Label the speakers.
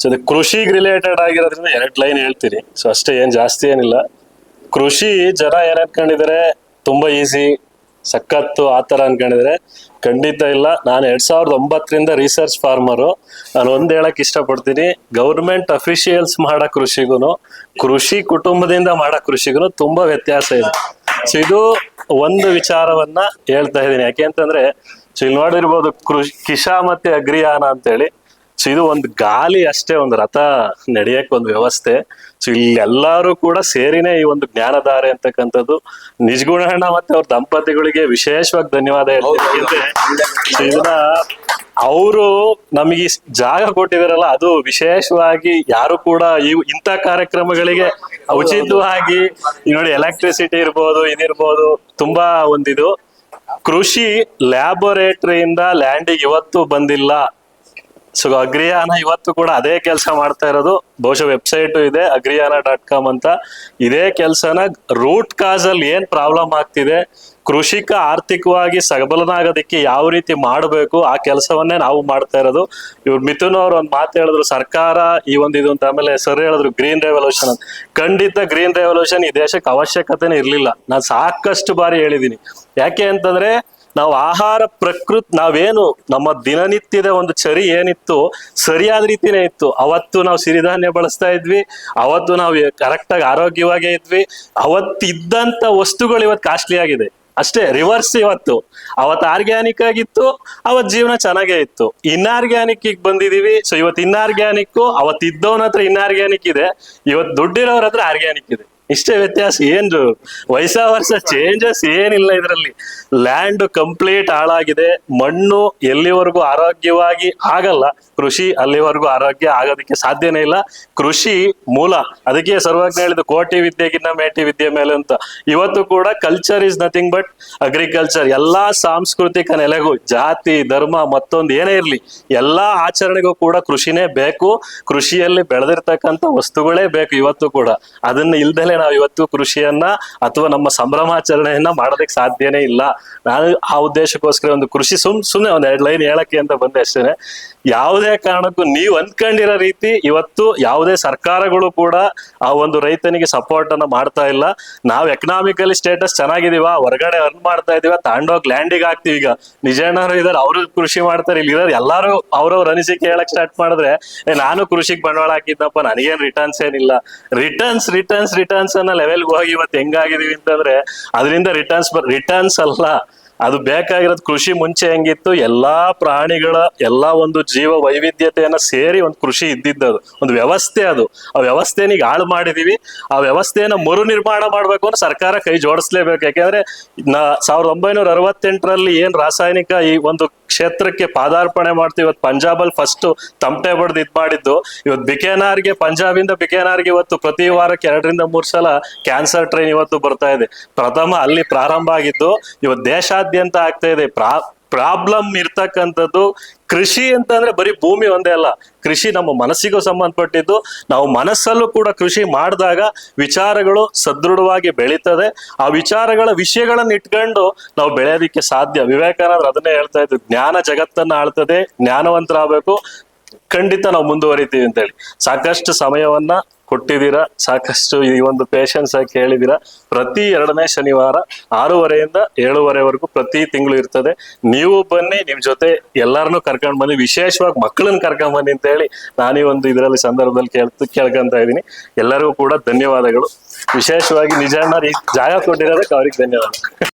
Speaker 1: So ಇದು ಕೃಷಿಗೆ related ಆಗಿರೋದ್ರಿಂದ ಎರಡು ಲೈನ್ ಹೇಳ್ತೀನಿ. ಸೊ ಅಷ್ಟೇ, ಏನು ಜಾಸ್ತಿ ಏನಿಲ್ಲ. ಕೃಷಿ ಜನ ಏನ್ ಅನ್ಕೊಂಡಿದ್ದಾರೆ? ತುಂಬಾ ಈಸಿ ಸಖತ್ತು ಆ ಥರ ಅನ್ಕೊಂಡಿದ್ರೆ ಖಂಡಿತ ಇಲ್ಲ. ನಾನು ಎರಡ್ ಸಾವಿರದ ಒಂಬತ್ತರಿಂದ ರಿಸರ್ಚ್ ಫಾರ್ಮರು ನಾನು ಒಂದ್ ಹೇಳಕ್ ಇಷ್ಟಪಡ್ತೀನಿ. ಗೌರ್ಮೆಂಟ್ ಅಫಿಷಿಯಲ್ಸ್ ಮಾಡೋ ಕೃಷಿಗೂ ಕೃಷಿ ಕುಟುಂಬದಿಂದ ಮಾಡೋ ಕೃಷಿಗೂ ತುಂಬಾ ವ್ಯತ್ಯಾಸ ಇದೆ. ಸೊ ಇದು ಒಂದು ವಿಚಾರವನ್ನ ಹೇಳ್ತಾ ಇದ್ದೀನಿ. ಯಾಕೆ ಅಂತಂದ್ರೆ ಸೊ ಇಲ್ಲಿ ನೋಡಿರ್ಬೋದು ಕೃಷಿ, ಕಿಶಾ ಮತ್ತೆ ಅಗ್ರಿಯಾನ ಅಂತೇಳಿ. ಸೊ ಇದು ಒಂದು ಗಾಲಿ ಅಷ್ಟೇ, ಒಂದು ರಥ ನಡೆಯಕ್ಕೆ ಒಂದು ವ್ಯವಸ್ಥೆ. ಸೊ ಇಲ್ಲಿ ಎಲ್ಲರೂ ಕೂಡ ಸೇರಿನೇ ಈ ಒಂದು ಜ್ಞಾನಧಾರೆ ಅಂತಕ್ಕಂಥದ್ದು. ನಿಜಗುಣಣ್ಣ ಮತ್ತೆ ಅವ್ರ ದಂಪತಿಗಳಿಗೆ ವಿಶೇಷವಾಗಿ ಧನ್ಯವಾದ ಹೇಳ್ತೀನಿ. ಇದನ್ನ ಅವರು ನಮಗೆ ಜಾಗ ಕೊಟ್ಟಿದಾರಲ್ಲ, ಅದು ವಿಶೇಷವಾಗಿ ಯಾರು ಕೂಡ ಈ ಇಂಥ ಕಾರ್ಯಕ್ರಮಗಳಿಗೆ ಉಚಿತವಾಗಿ ನೋಡಿ ಎಲೆಕ್ಟ್ರಿಸಿಟಿ ಇರ್ಬೋದು, ಇದಿರ್ಬೋದು, ತುಂಬಾ ಒಂದಿದು. ಕೃಷಿ ಲ್ಯಾಬೊರೇಟರಿಯಿಂದ ಲ್ಯಾಂಡಿಗೆ ಇವತ್ತು ಬಂದಿಲ್ಲ. ಸೊ ಅಗ್ರಿಯಾನ ಇವತ್ತು ಕೂಡ ಅದೇ ಕೆಲಸ ಮಾಡ್ತಾ ಇರೋದು. ಬಹುಶಃ ವೆಬ್ಸೈಟ್ ಇದೆ ಅಗ್ರಿಯಾನ ಡಾಟ್ ಕಾಮ್ ಅಂತ. ಇದೇ ಕೆಲಸನ ರೂಟ್ ಕಾಸ್ ಅಲ್ಲಿ ಏನ್ ಪ್ರಾಬ್ಲಮ್ ಆಗ್ತಿದೆ, ಕೃಷಿಕ ಆರ್ಥಿಕವಾಗಿ ಸಬಲನಾಗೋದಕ್ಕೆ ಯಾವ ರೀತಿ ಮಾಡಬೇಕು, ಆ ಕೆಲಸವನ್ನೇ ನಾವು ಮಾಡ್ತಾ ಇರೋದು. ಇವ್ರು ಮಿಥುನ್ ಅವ್ರು ಒಂದ್ ಮಾತು ಹೇಳಿದ್ರು, ಸರ್ಕಾರ ಈ ಒಂದು ಇದು ಅಂತ, ಆಮೇಲೆ ಸರ್ ಹೇಳಿದ್ರು ಗ್ರೀನ್ ರೆವಲ್ಯೂಷನ್ ಅಂತ. ಖಂಡಿತ ಗ್ರೀನ್ ರೆವಲ್ಯೂಷನ್ ಈ ದೇಶಕ್ಕೆ ಅವಶ್ಯಕತೆನೇ ಇರಲಿಲ್ಲ. ನಾನು ಸಾಕಷ್ಟು ಬಾರಿ ಹೇಳಿದ್ದೀನಿ ಯಾಕೆ ಅಂತಂದ್ರೆ ನಾವು ಆಹಾರ ಪ್ರಕೃತಿ ನಾವೇನು, ನಮ್ಮ ದಿನನಿತ್ಯದ ಒಂದು ಚರಿ ಏನಿತ್ತು, ಸರಿಯಾದ ರೀತಿನೇ ಇತ್ತು. ಅವತ್ತು ನಾವು ಸಿರಿಧಾನ್ಯ ಬಳಸ್ತಾ ಇದ್ವಿ, ಅವತ್ತು ನಾವು ಕರೆಕ್ಟ್ ಆಗಿ ಆರೋಗ್ಯವಾಗೇ ಇದ್ವಿ. ಅವತ್ತಿದ್ದಂತ ವಸ್ತುಗಳು ಇವತ್ತು ಕಾಸ್ಟ್ಲಿ ಆಗಿದೆ. ಅಷ್ಟೇ ರಿವರ್ಸ್ ಇವತ್ತು. ಅವತ್ತು ಆರ್ಗ್ಯಾನಿಕ್ ಆಗಿತ್ತು, ಅವತ್ ಜೀವನ ಚೆನ್ನಾಗೇ ಇತ್ತು. ಇನ್ಆರ್ಗ್ಯಾನಿಕ್ ಈಗ ಬಂದಿದೀವಿ ಸೊ ಇವತ್ತು ಇನ್ಆರ್ಗ್ಯಾನಿಕ್ ಅವತ್ತು ಇದ್ದವನ ಹತ್ರ ಇನ್ಆರ್ಗ್ಯಾನಿಕ್ ಇದೆ ಇವತ್ತು ದುಡ್ಡಿರೋರ ಹತ್ರ ಆರ್ಗ್ಯಾನಿಕ್ ಇದೆ. ಇಷ್ಟೇ ವ್ಯತ್ಯಾಸ ಏನು ವಯಸ್ಸ ವರ್ಷ ಚೇಂಜಸ್ ಏನಿಲ್ಲ ಇದರಲ್ಲಿ. ಲ್ಯಾಂಡ್ ಕಂಪ್ಲೀಟ್ ಹಾಳಾಗಿದೆ, ಮಣ್ಣು ಎಲ್ಲಿವರೆಗೂ ಆರೋಗ್ಯವಾಗಿ ಆಗಲ್ಲ, ಕೃಷಿ ಅಲ್ಲಿವರೆಗೂ ಆರೋಗ್ಯ ಆಗೋದಕ್ಕೆ ಸಾಧ್ಯನೇ ಇಲ್ಲ. ಕೃಷಿ ಮೂಲ, ಅದಕ್ಕೆ ಸರ್ವಜ್ಞ ಹೇಳಿದ ಕೋಟಿ ವಿದ್ಯೆಗಿನ್ನ ಮೇಟಿ ವಿದ್ಯೆ ಮೇಲೆ ಅಂತ. ಇವತ್ತು ಕೂಡ culture is nothing but agriculture ಎಲ್ಲಾ ಸಾಂಸ್ಕೃತಿಕ ನೆಲೆಗೂ, ಜಾತಿ, ಧರ್ಮ, ಮತ್ತೊಂದು ಏನೇ ಇರಲಿ, ಎಲ್ಲಾ ಆಚರಣೆಗೂ ಕೂಡ ಕೃಷಿನೇ ಬೇಕು. ಕೃಷಿಯಲ್ಲಿ ಬೆಳೆದಿರ್ತಕ್ಕಂಥ ವಸ್ತುಗಳೇ ಬೇಕು ಇವತ್ತು ಕೂಡ. ಅದನ್ನ ಇಲ್ದಲೆ ನಾವು ಇವತ್ತು ಕೃಷಿಯನ್ನ ಅಥವಾ ನಮ್ಮ ಸಂಭ್ರಮಾಚರಣೆಯನ್ನ ಮಾಡೋದಕ್ಕೆ ಸಾಧ್ಯನೇ ಇಲ್ಲ. ನಾನು ಆ ಉದ್ದೇಶಕ್ಕೋಸ್ಕರ ಒಂದು ಕೃಷಿ ಸುಮ್ ಸುಮ್ಮನೆ ಒಂದ್ ಎರಡು ಲೈನ್ ಹೇಳಕ್ಕೆ ಅಂತ ಬಂದೆ ಅಷ್ಟೇನೆ. ಯಾವುದೇ ಕಾರಣಕ್ಕೂ ನೀವು ಅಂದ್ಕೊಂಡಿರೋ ರೀತಿ ಇವತ್ತು ಯಾವುದೇ ಸರ್ಕಾರಗಳು ಕೂಡ ಆ ಒಂದು ರೈತನಿಗೆ ಸಪೋರ್ಟ್ ಅನ್ನ ಮಾಡ್ತಾ ಇಲ್ಲ. ನಾವು ಎಕನಾಮಿಕಲಿ ಸ್ಟೇಟಸ್ ಚೆನ್ನಾಗಿದೀವ, ಹೊರಗಡೆ ಅರ್ನ್ ಮಾಡ್ತಾ ಇದೀವ, ತಾಂಡೋಗ್ ಲ್ಯಾಂಡಿಗೆ ಆಗ್ತೀವಿ ಈಗ. ನಿಜನಾರು ಇದಾರೆ, ಅವರು ಕೃಷಿ ಮಾಡ್ತಾರೆ, ಇಲ್ಲಿ ಇದಾರೆ, ಎಲ್ಲಾರು ಅವ್ರವ್ರ ಅನಿಸಿಕೆ ಹೇಳಕ್ ಸ್ಟಾರ್ಟ್ ಮಾಡಿದ್ರೆ ನಾನು ಕೃಷಿಗೆ ಬಂಡವಾಳ ಹಾಕಿದ್ದಪ್ಪ, ನನಗೇನ್ ರಿಟರ್ನ್ಸ್ ಏನಿಲ್ಲ. ರಿಟರ್ನ್ಸ್ ರಿಟರ್ನ್ಸ್ ರಿಟರ್ನ್ಸ್ ಅನ್ನೋ ಲೆವೆಲ್ಗೆ ಹೋಗಿ ಇವತ್ತು ಹೆಂಗಾಗಿದೀವಿ ಅಂತಂದ್ರೆ ಅದರಿಂದ ರಿಟರ್ನ್ಸ್ ರಿಟರ್ನ್ಸ್ ಅಲ್ಲ. ಅದು ಬೇಕಾಗಿರೋದು ಕೃಷಿ ಮುಂಚೆ ಹೆಂಗಿತ್ತು? ಎಲ್ಲಾ ಪ್ರಾಣಿಗಳ, ಎಲ್ಲಾ ಒಂದು ಜೀವ ವೈವಿಧ್ಯತೆಯನ್ನ ಸೇರಿ ಒಂದು ಕೃಷಿ ಇದ್ದಿದ್ದದು ಒಂದು ವ್ಯವಸ್ಥೆ ಅದು. ಆ ವ್ಯವಸ್ಥೆನ ಈಗ ಹಾಳು ಮಾಡಿದೀವಿ. ಆ ವ್ಯವಸ್ಥೆಯನ್ನ ಮರು ನಿರ್ಮಾಣ ಮಾಡ್ಬೇಕು ಅಂದ್ರೆ ಸರ್ಕಾರ ಕೈ ಜೋಡಿಸ್ಲೇಬೇಕು. ಯಾಕೆಂದ್ರೆ ನಾ ಸಾವಿರದ ಒಂಬೈನೂರ ಅರವತ್ತೆಂಟರಲ್ಲಿ ಏನ್ ರಾಸಾಯನಿಕ ಈ ಒಂದು ಕ್ಷೇತ್ರಕ್ಕೆ ಪಾದಾರ್ಪಣೆ ಮಾಡ್ತೀವಿ ಇವತ್ತು ಪಂಜಾಬಲ್ಲಿ ಫಸ್ಟ್ ತಂಪೆ ಬಡ್ದು ಇದ್ ಮಾಡಿದ್ದು. ಇವತ್ತು ಬಿಕೆನಾರ್ಗೆ, ಪಂಜಾಬಿಂದ ಬಿಕೆನಾರ್ಗೆ ಇವತ್ತು ಪ್ರತಿ ವಾರಕ್ಕೆ ಎರಡರಿಂದ ಮೂರ್ ಸಲ ಕ್ಯಾನ್ಸರ್ ಟ್ರೈನ್ ಇವತ್ತು ಬರ್ತಾ ಇದೆ. ಪ್ರಥಮ ಅಲ್ಲಿ ಪ್ರಾರಂಭ ಆಗಿದ್ದು, ಇವತ್ತು ದೇಶಾದ್ಯಂತ ಆಗ್ತಾ ಇದೆ. ಪ್ರಾ ಪ್ರಾಬ್ಲಮ್ ಇರ್ತಕ್ಕಂಥದ್ದು ಕೃಷಿ ಅಂತಂದ್ರೆ ಬರೀ ಭೂಮಿ ಒಂದೇ ಅಲ್ಲ. ಕೃಷಿ ನಮ್ಮ ಮನಸ್ಸಿಗೂ ಸಂಬಂಧಪಟ್ಟಿದ್ದು. ನಾವು ಮನಸ್ಸಲ್ಲೂ ಕೂಡ ಕೃಷಿ ಮಾಡಿದಾಗ ವಿಚಾರಗಳು ಸದೃಢವಾಗಿ ಬೆಳೀತದೆ. ಆ ವಿಚಾರಗಳ ವಿಷಯಗಳನ್ನ ಇಟ್ಕೊಂಡು ನಾವು ಬೆಳೆಯೋದಿಕ್ಕೆ ಸಾಧ್ಯ. ವಿವೇಕಾನಂದ್ರ ಅದನ್ನೇ ಹೇಳ್ತಾ ಇದ್ರು, ಜ್ಞಾನ ಜಗತ್ತನ್ನ ಆಳ್ತದೆ, ಜ್ಞಾನವಂತರಾಗಬೇಕು, ಖಂಡಿತ ನಾವು ಮುಂದುವರಿತೀವಿ ಅಂತೇಳಿ. ಸಾಕಷ್ಟು ಸಮಯವನ್ನ ಕೊಟ್ಟಿದ್ದೀರಾ? ಸಾಕಷ್ಟು ಈ ಒಂದು ಪೇಷನ್ಸ್ ಆಗಿ ಕೇಳಿದ್ದೀರಾ? ಪ್ರತಿ ಎರಡನೇ ಶನಿವಾರ ಆರೂವರೆಯಿಂದ ಏಳುವರೆವರೆಗೂ ಪ್ರತಿ ತಿಂಗಳು ಇರ್ತದೆ. ನೀವು ಬನ್ನಿ, ನಿಮ್ ಜೊತೆ ಎಲ್ಲಾರನ್ನೂ ಕರ್ಕೊಂಡು ಬನ್ನಿ. ವಿಶೇಷವಾಗಿ ಮಕ್ಕಳನ್ನ ಕರ್ಕೊಂಡು ಬನ್ನಿ ಅಂತ ಹೇಳಿ ನಾನು ಒಂದು ಇದರಲ್ಲಿ ಸಂದರ್ಭದಲ್ಲಿ ಕೇಳ್ತು, ಕೇಳ್ಕೊಂತ ಇದ್ದೀನಿ. ಎಲ್ಲರಿಗೂ ಕೂಡ ಧನ್ಯವಾದಗಳು. ವಿಶೇಷವಾಗಿ ನಿಜಣ್ಣ ಈ ಜಾಗ ಕೊಟ್ಟಿರೋದಕ್ಕೆ ಅವ್ರಿಗೆ ಧನ್ಯವಾದ.